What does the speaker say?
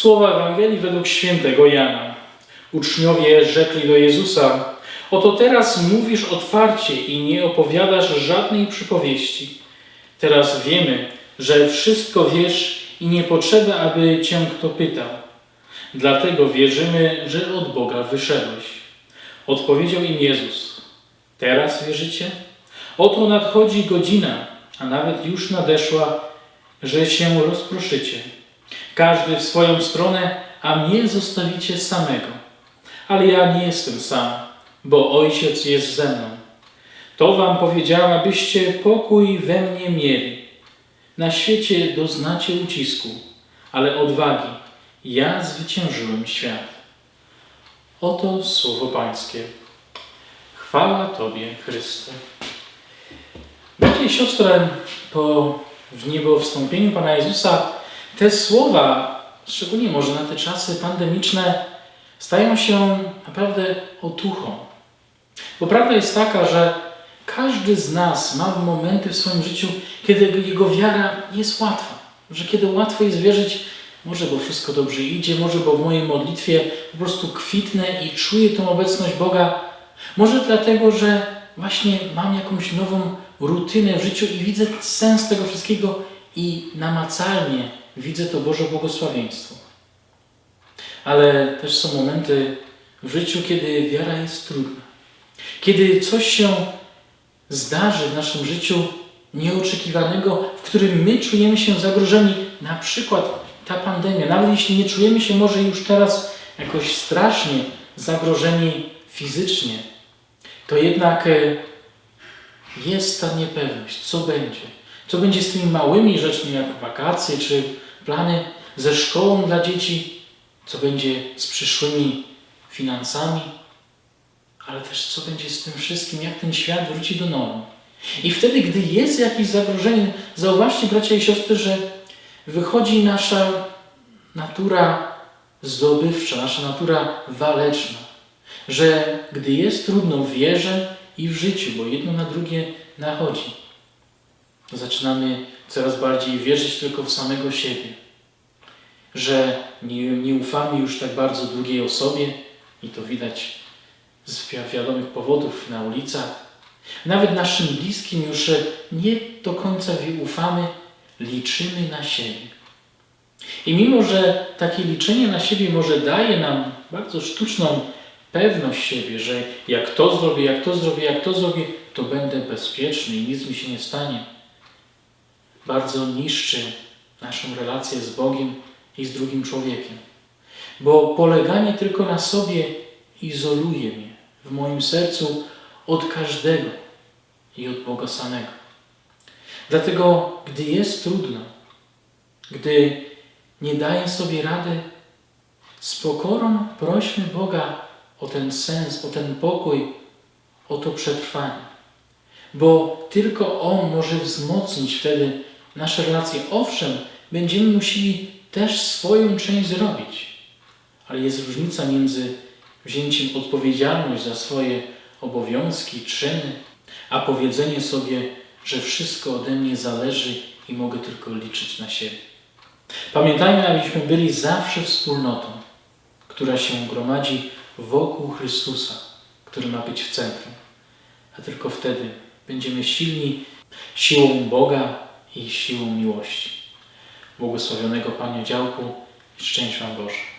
Słowa Ewangelii według świętego Jana. Uczniowie rzekli do Jezusa: Oto teraz mówisz otwarcie i nie opowiadasz żadnej przypowieści. Teraz wiemy, że wszystko wiesz i nie potrzeba, aby cię kto pytał. Dlatego wierzymy, że od Boga wyszedłeś. Odpowiedział im Jezus: Teraz wierzycie? Oto nadchodzi godzina, a nawet już nadeszła, że się rozproszycie. Każdy w swoją stronę, a mnie zostawicie samego. Ale ja nie jestem sam, bo Ojciec jest ze mną. To wam powiedziałem, abyście pokój we mnie mieli. Na świecie doznacie ucisku, ale odwagi. Ja zwyciężyłem świat. Oto słowo Pańskie. Chwała Tobie, Chryste. Bracie i siostry, po w niebo Pana Jezusa te słowa, szczególnie może na te czasy pandemiczne, stają się naprawdę otuchą. Bo prawda jest taka, że każdy z nas ma momenty w swoim życiu, kiedy jego wiara jest łatwa. Że kiedy łatwo jest wierzyć, może bo wszystko dobrze idzie, może bo w mojej modlitwie po prostu kwitnę i czuję tą obecność Boga. Może dlatego, że właśnie mam jakąś nową rutynę w życiu i widzę sens tego wszystkiego i namacalnie widzę to Boże błogosławieństwo. Ale też są momenty w życiu, kiedy wiara jest trudna. Kiedy coś się zdarzy w naszym życiu nieoczekiwanego, w którym my czujemy się zagrożeni, na przykład ta pandemia, nawet jeśli nie czujemy się może już teraz jakoś strasznie zagrożeni fizycznie, to jednak e, jest ta niepewność, co będzie. Co będzie z tymi małymi rzeczami, jak wakacje czy plany ze szkołą dla dzieci, co będzie z przyszłymi finansami, ale też co będzie z tym wszystkim, jak ten świat wróci do normy. I wtedy, gdy jest jakieś zagrożenie, zauważcie, bracia i siostry, że wychodzi nasza natura zdobywcza, nasza natura waleczna. Że gdy jest trudno w wierze i w życiu, bo jedno na drugie nachodzi, zaczynamy coraz bardziej wierzyć tylko w samego siebie. Że nie, nie ufamy już tak bardzo drugiej osobie i to widać z wi- wiadomych powodów na ulicach. Nawet naszym bliskim już nie do końca ufamy, liczymy na siebie. I mimo, że takie liczenie na siebie może daje nam bardzo sztuczną pewność siebie, że jak to zrobię, jak to zrobię, jak to zrobię, to będę bezpieczny i nic mi się nie stanie. Bardzo niszczy naszą relację z Bogiem i z drugim człowiekiem. Bo poleganie tylko na sobie izoluje mnie w moim sercu od każdego i od Boga samego. Dlatego, gdy jest trudno, gdy nie daję sobie rady, z pokorą prośmy Boga o ten sens, o ten pokój, o to przetrwanie. Bo tylko On może wzmocnić wtedy nasze relacje. Owszem, będziemy musieli też swoją część zrobić, ale jest różnica między wzięciem odpowiedzialność za swoje obowiązki, czyny, a powiedzenie sobie, że wszystko ode mnie zależy i mogę tylko liczyć na siebie. Pamiętajmy, abyśmy byli zawsze wspólnotą, która się gromadzi wokół Chrystusa, który ma być w centrum. A tylko wtedy będziemy silni siłą Boga i siłą miłości. Błogosławionego Panie działku i szczęść Wam Boże.